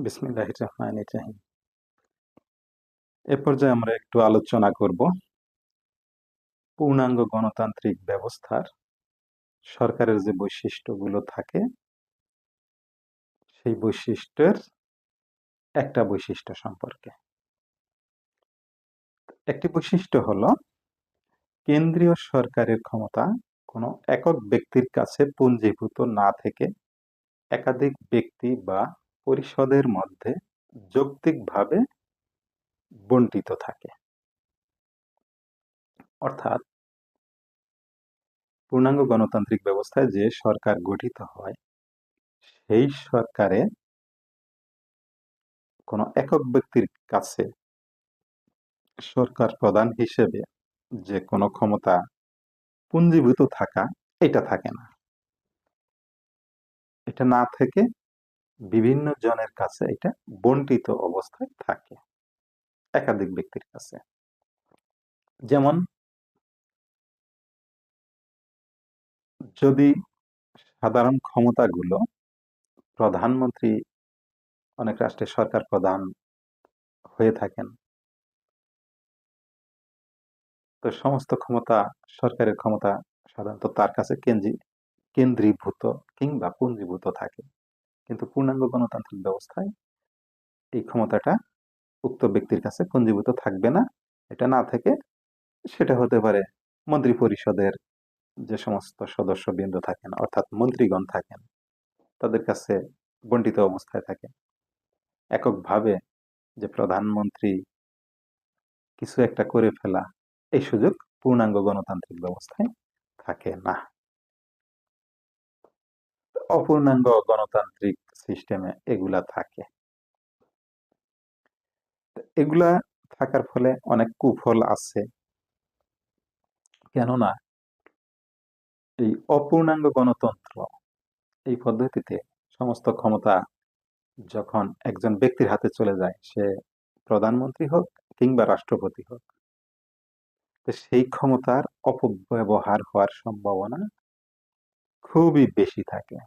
বিসমিল্লাহ রহমান রাহিম। এ পর্যায়ে আমরা একটু আলোচনা করব পূর্ণাঙ্গ গণতান্ত্রিক ব্যবস্থার, সরকারের যে বৈশিষ্ট্যগুলো থাকে, সেই বৈশিষ্ট্যের একটা বৈশিষ্ট্য সম্পর্কে। একটি বৈশিষ্ট্য হলো, কেন্দ্রীয় সরকারের ক্ষমতা কোনো একক ব্যক্তির কাছে পুঞ্জীভূত না থেকে একাধিক ব্যক্তি বা পরিষদের মধ্যে যৌক্তিকভাবে বন্টিত থাকে। অর্থাৎ পূর্ণাঙ্গ গণতান্ত্রিক ব্যবস্থায় যে সরকার গঠিত হয়, সেই সরকারে কোনো একক ব্যক্তির কাছে সরকার প্রধান হিসেবে যে কোনো ক্ষমতা পুঞ্জীভূত থাকা, এটা থাকে না। এটা না থেকে বিভিন্ন জনের কাছে এটা বন্টিত অবস্থায় থাকে, একাধিক ব্যক্তির কাছে। যেমন যদি সাধারণ ক্ষমতাগুলো প্রধানমন্ত্রী, অনেক রাষ্ট্রের সরকার প্রধান হয়ে থাকেন, তো সমস্ত ক্ষমতা, সরকারের ক্ষমতা সাধারণত তার কাছে কেন্দ্রী, কেন্দ্রীভূত কিংবা পুঞ্জীভূত থাকে। কিন্তু পূর্ণাঙ্গ গণতান্ত্রিক ব্যবস্থায় এই ক্ষমতাটা উক্ত ব্যক্তির কাছে পুঞ্জীভূত থাকবে না। এটা না থেকে সেটা হতে পারে মন্ত্রী পরিষদের যে সমস্ত সদস্যবৃন্দ থাকেন, অর্থাৎ মন্ত্রীগণ থাকেন, তাদের কাছে বন্টিত অবস্থায় থাকে এককভাবে যে প্রধানমন্ত্রী কিছু একটা করে ফেলা, এই সুযোগ পূর্ণাঙ্গ গণতান্ত্রিক ব্যবস্থায় থাকে না। অপূর্ণাঙ্গ গণতান্ত্রিক সিস্টেমে এগুলা থাকে। এগুলা থাকার ফলে অনেক কুফল আছে। কেননা এই অপূর্ণাঙ্গ গণতন্ত্র এই পদ্ধতিতে সমস্ত ক্ষমতা যখন একজন ব্যক্তির হাতে চলে যায়, সে প্রধানমন্ত্রী হোক কিংবা রাষ্ট্রপতি হোক সেই ক্ষমতার অপব্যবহার হওয়ার সম্ভাবনা খুবই বেশি থাকে।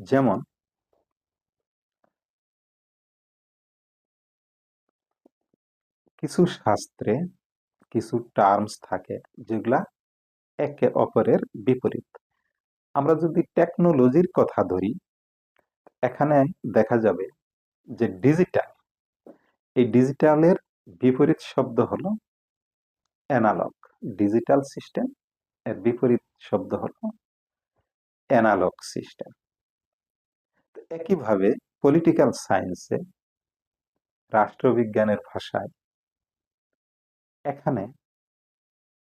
যেমন কিছু শাস্ত্রে কিছু টার্মস থাকে যেগুলা একে অপরের বিপরীত। আমরা যদি টেকনোলজির কথা ধরি, এখানে দেখা যাবে যে ডিজিটাল এই ডিজিটালের বিপরীত শব্দ হলো অ্যানালগ ডিজিটাল সিস্টেম এর বিপরীত শব্দ হলো অ্যানালগ সিস্টেম একইভাবে পলিটিক্যাল সায়েন্সে রাষ্ট্রবিজ্ঞানের ভাষায় এখানে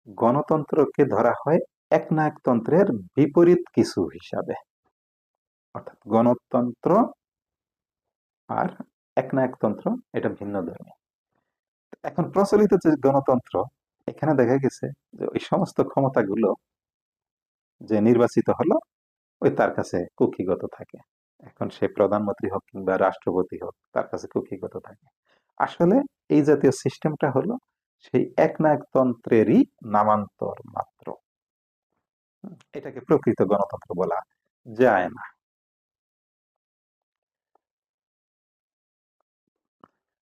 গণতন্ত্রকে ধরা হয় একনায়কতন্ত্রের বিপরীত কিছু হিসাবে। অর্থাৎ গণতন্ত্র আর একনায়কতন্ত্র, এটা ভিন্ন ধর্মী। এখন প্রচলিত যে গণতন্ত্র, এখানে দেখা গেছে যে ওই সমস্ত ক্ষমতাগুলো যে নির্বাচিত হলো, ওই তার কাছে কুকিগত থাকে। এখন সে প্রধানমন্ত্রী হোক কিংবা রাষ্ট্রপতি হোক, তার কাছে কুকিগত থাকে। আসলে এই জাতীয় সিস্টেমটা হলো সেই একনায়কতন্ত্রেরই নামান্তর মাত্র। এটাকে প্রকৃত গণতন্ত্র বলা যায় না।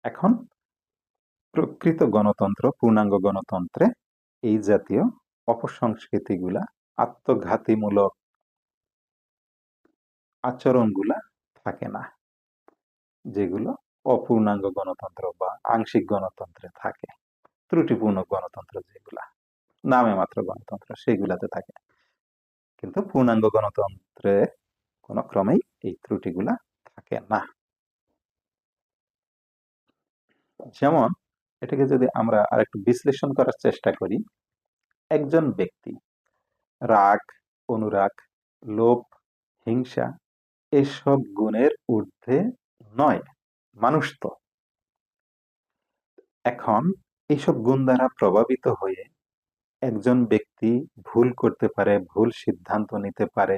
এখন প্রকৃত গণতন্ত্র, পূর্ণাঙ্গ গণতন্ত্রে এই জাতীয় অপসংস্কৃতিগুলা আত্মঘাতীমূলক আচরণগুলা থাকে না। যেগুলো অপূর্ণাঙ্গ গণতন্ত্র বা আংশিক গণতন্ত্রে থাকে। ত্রুটিপূর্ণ গণতন্ত্র যেগুলা, নামে মাত্র গণতন্ত্র সেইগুলাতে থাকে। কিন্তু পূর্ণাঙ্গ গণতন্ত্রে কোনো ক্রমেই এই ত্রুটিগুলা থাকে না। যেমন, এটাকে যদি আমরা আরেকটু বিশ্লেষণ করার চেষ্টা করি, একজন ব্যক্তি রাগ, অনুরাগ, লোভ, হিংসা এসব গুণের ঊর্ধ্বে নয়, মানুষ তো। এখন এইসব গুণ দ্বারা প্রভাবিত হয়ে একজন ব্যক্তি ভুল করতে পারে, ভুল সিদ্ধান্ত নিতে পারে,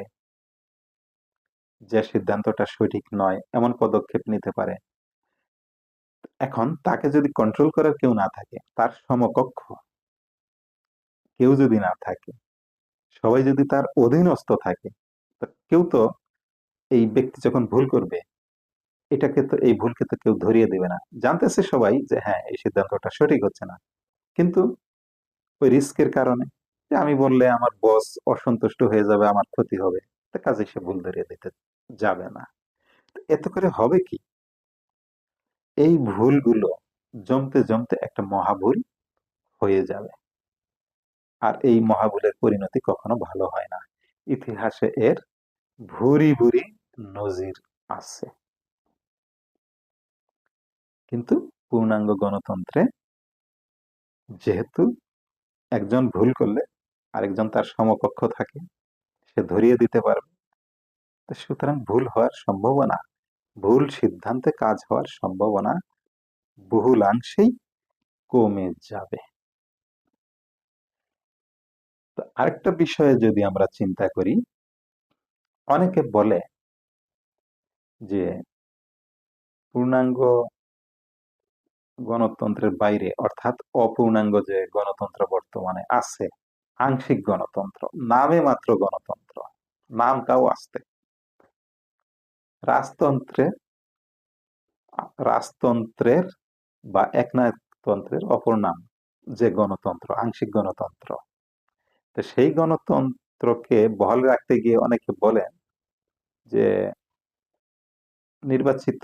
যে সিদ্ধান্তটা সঠিক নয়, এমন পদক্ষেপ নিতে পারে। এখন তাকে যদি কন্ট্রোল করার কেউ না থাকে, তার সমকক্ষ কেউ যদি না থাকে, সবাই যদি তার অধীনস্থ থাকে কেউ তো এই ব্যক্তি যখন ভুল করবে এটাকে তো এই ভুলকে তো কেউ ধরিয়ে দেবে না। জানতেছে সবাই যে হ্যাঁ এই সিদ্ধান্তটা সঠিক হচ্ছে না। কিন্তু ওই রিস্কের কারণে যে আমি বললে আমার বস অসন্তুষ্ট হয়ে যাবে আমার ক্ষতি হবে তা কাজে সে ভুল ধরিয়ে দিতে যাবে না। এতে করে হবে কি? এই ভুলগুলো জমতে জমতে একটা মহাভুল হয়ে যাবে। আর এই মহাভুলের পরিণতি কখনো ভালো হয় না। ইতিহাসে এর ভুরি ভুরি নজির আছে। কিন্তু পূর্ণাঙ্গ গণতন্ত্রে যেহেতু একজন ভুল করলে আরেকজন তার সমকক্ষ থাকে, সে ধরিয়ে দিতে পারবে। সুতরাং ভুল হওয়ার সম্ভাবনা, ভুল সিদ্ধান্তে কাজ হওয়ার সম্ভাবনা বহুলাংশেই কমে যাবে। তো আরেকটা বিষয়ে যদি আমরা চিন্তা করি, অনেকে বলে যে পূর্ণাঙ্গ গণতন্ত্রের বাইরে, অর্থাৎ অপূর্ণাঙ্গ যে গণতন্ত্র বর্তমানে আছে, আংশিক গণতন্ত্র, নামে মাত্র গণতন্ত্র নামটাও আসতে। রাজতন্ত্রে, রাজতন্ত্রের বা একনায়কতন্ত্রের অপর নাম যে গণতন্ত্র, আংশিক গণতন্ত্র। তো সেই গণতন্ত্রকে বহাল রাখতে গিয়ে অনেকে বলেন যে নির্বাচিত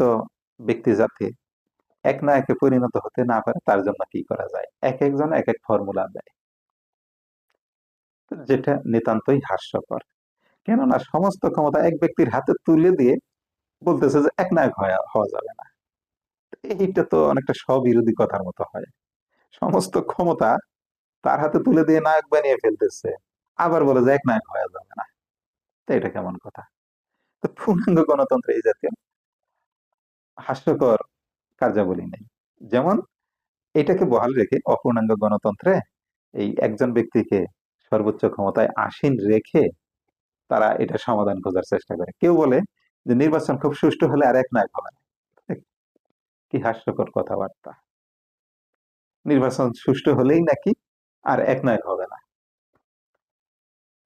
ব্যক্তি যাতে এক নায়কে পরিণত হতে না পারে, তার জন্য কি করা যায়? এক একজন এক এক ফর্মুলা দেয়। যেটা নিতান্তই হাস্যকর। কেননা সমস্ত ক্ষমতা এক ব্যক্তির হাতে তুলে দিয়ে বলতেছে যে এক নায়ক হওয়া যাবে না। এইটা তো অনেকটা স্ববিরোধী কথার মতো হয়। সমস্ত ক্ষমতা তার হাতে তুলে দিয়ে নায়ক বানিয়ে ফেলতেছে। আবার বলে যে এক নায়ক হওয়া যাবে না। তো এটা কেমন কথা? তো পূর্ণাঙ্গ গণতন্ত্র এই জাতীয় হাস্যকর কার্যাবলী নেই। যেমন এটাকে বহাল রেখে অপূর্ণাঙ্গ গণতন্ত্রে এই একজন ব্যক্তিকে সর্বোচ্চ ক্ষমতায় আসীন রেখে তারা এটা সমাধান খোঁজার চেষ্টা করে। কেউ বলে যে নির্বাচন খুব সুষ্ঠু হলে আর এক নায়ক হবে না। কি হাস্যকর কথাবার্তা। নির্বাচন সুষ্ঠু হলেই নাকি আর এক নায়ক হবে না।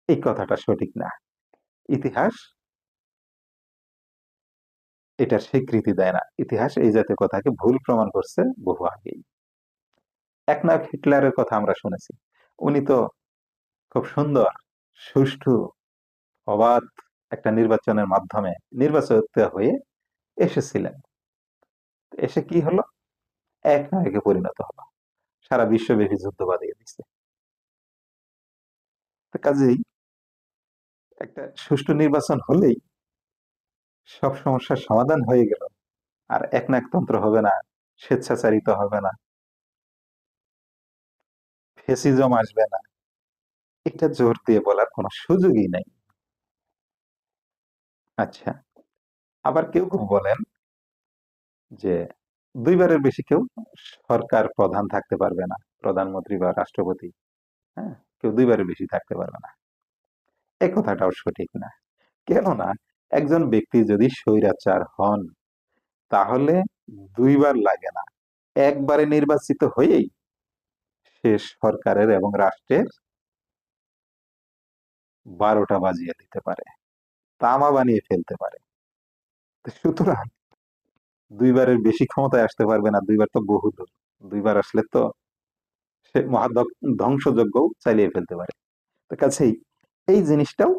এই কথাটা সঠিক না। ইতিহাস এটার স্বীকৃতি দেয় না। ইতিহাস এই জাতীয় কথাকে ভুল প্রমাণ করছে বহু আগেই। এক নায়ক হিটলারের কথা আমরা শুনেছি। উনি তো খুব সুন্দর, সুষ্ঠু, অবাধ একটা নির্বাচনের মাধ্যমে নির্বাচিত হয়ে এসেছিলেন। এসে কি হলো? এক নায়কে পরিণত হলো। সারা বিশ্বব্যাপী যুদ্ধ বাদিয়ে দিচ্ছে কাজেই একটা সুষ্ঠু নির্বাচন হলেই সব সমস্যার সমাধান হয়ে গেল। আর এক নাকতন্ত্র হবে না, স্বেচ্ছাচারিত হবে না। ফেসিজম আসবে না। এটা জোর দিয়ে বলার কোনো সুযোগই নাই। আচ্ছা আবার কেউ কেউ বলেন যে দুইবারের বেশি কেউ সরকার প্রধান থাকতে পারবে না, প্রধানমন্ত্রী বা রাষ্ট্রপতি। হ্যাঁ কেউ দুইবারের বেশি থাকতে পারবে না। এই কথাটাও সঠিক না। কেননা একজন ব্যক্তি যদি স্বৈরাচার হন, তাহলে দুইবার লাগে না। একবারে নির্বাচিত হয়েই সে সরকারের এবং রাষ্ট্রের বারোটা বাজিয়ে দিতে পারে, তামা বানিয়ে ফেলতে পারে। সুতরাং দুইবারের বেশি ক্ষমতায় আসতে পারবে না, দুইবার তো বহু দূর দুইবার আসলে তো সে মহা ধ্বংসযজ্ঞ চালিয়ে ফেলতে পারে। তো কাছেই, এই জিনিসটাও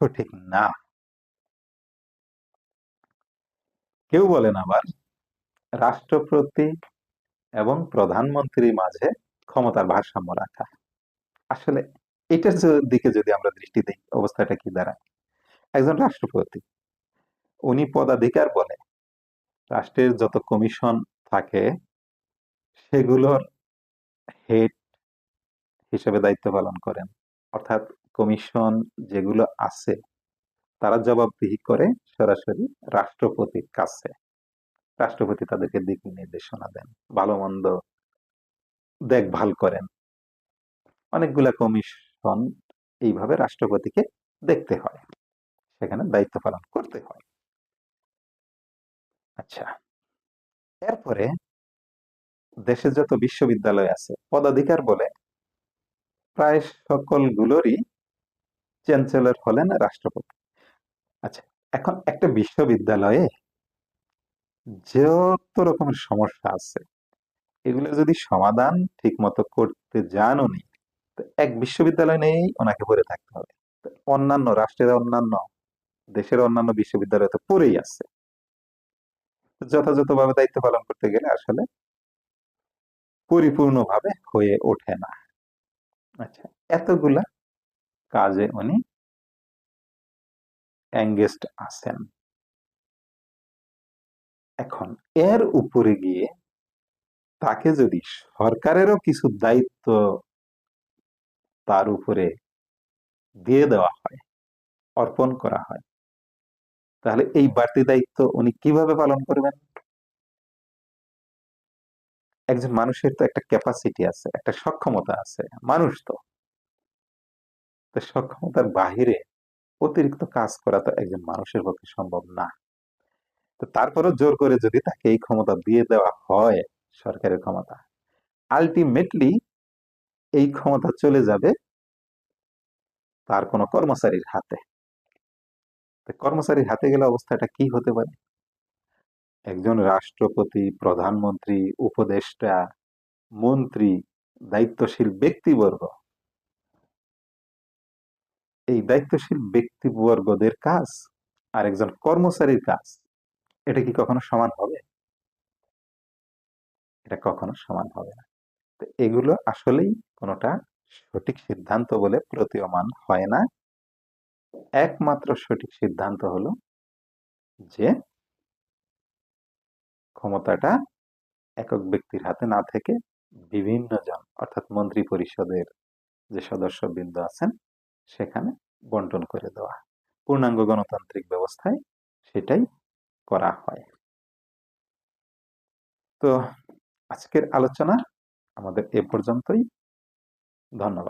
সঠিক না। কেউ বলেন আবার, রাষ্ট্রপতি এবং প্রধানমন্ত্রীর মাঝে ক্ষমতার ভারসাম্য রাখা। আসলে এটার দিকে যদি আমরা দৃষ্টি দিই, অবস্থাটা কি দাঁড়ায়? একজন রাষ্ট্রপতি, উনি পদাধিকার বলে, রাষ্ট্রের যত কমিশন থাকে, সেগুলোর হেড হিসেবে দায়িত্ব পালন করেন। অর্থাৎ কমিশন যেগুলো আছে তারা জবাবদিহি করে সরাসরি রাষ্ট্রপতির কাছে। রাষ্ট্রপতি তাদেরকে দিক নির্দেশনা দেন ভালো মন্দ দেখভাল করেন। অনেকগুলা কমিশন এইভাবে রাষ্ট্রপতিকে দেখতে হয়, সেখানে দায়িত্ব পালন করতে হয়। আচ্ছা এরপরে দেশে যত বিশ্ববিদ্যালয় আছে, পদাধিকার বলে প্রায় সকলগুলোরই চ্যান্সেলর হলেন রাষ্ট্রপতি। আচ্ছা এখন একটা বিশ্ববিদ্যালয়ে যত রকমের সমস্যা আছে, এগুলো যদি সমাধান ঠিক মতো করতে যান উনি, তো এক বিশ্ববিদ্যালয় নেই ওনাকে পড়ে থাকতে হবে। অন্যান্য রাষ্ট্রের অন্যান্য, দেশের অন্যান্য বিশ্ববিদ্যালয় তো পড়েই আছে। যথাযথভাবে দায়িত্ব পালন করতে গেলে আসলে পরিপূর্ণভাবে হয়ে ওঠে না। আচ্ছা এতগুলা কাজে উনি এঙ্গেজড আছেন। এখন, এর উপরে গিয়ে তাকে যদি সরকারেরও কিছু দায়িত্ব তার উপরে দিয়ে দেওয়া হয়, অর্পণ করা হয়, তাহলে এই বাড়তি দায়িত্ব উনি কীভাবে পালন করবেন? একজন মানুষের তো একটা ক্যাপাসিটি আছে, একটা সক্ষমতা আছে, মানুষ তো। তো সক্ষমতার বাহিরে অতিরিক্ত কাজ করা তো একজন মানুষের পক্ষে সম্ভব না। তো তারপরও জোর করে যদি তাকে এই ক্ষমতা দিয়ে দেওয়া হয় সরকারের ক্ষমতা আলটিমেটলি এই ক্ষমতা চলে যাবে তার কোনো কর্মচারীর হাতে। কর্মচারীর হাতে গেলে অবস্থাটা কি হতে পারে? একজন রাষ্ট্রপতি, প্রধানমন্ত্রী, উপদেষ্টা, মন্ত্রী, দায়িত্বশীল ব্যক্তিবর্গ এই দায়িত্বশীল ব্যক্তিবর্গদের কাজ আর একজন কর্মচারীর কাজ, এটা কি কখনো সমান হবে? এটা কখনো সমান হবে না। তো এগুলো আসলেই কোনোটা সঠিক সিদ্ধান্ত বলে প্রতীয়মান হয় না। একমাত্র সঠিক সিদ্ধান্ত হলো যে ক্ষমতাটা একক ব্যক্তির হাতে না থেকে বিভিন্ন জন, অর্থাৎ মন্ত্রী পরিষদের যে সদস্যবৃন্দ আছেন সেখানে বন্টন করে দেওয়া। পূর্ণাঙ্গ গণতান্ত্রিক ব্যবস্থায় সেটাই করা হয়। তো আজকের আলোচনা আমাদের এ পর্যন্তই। ধন্যবাদ।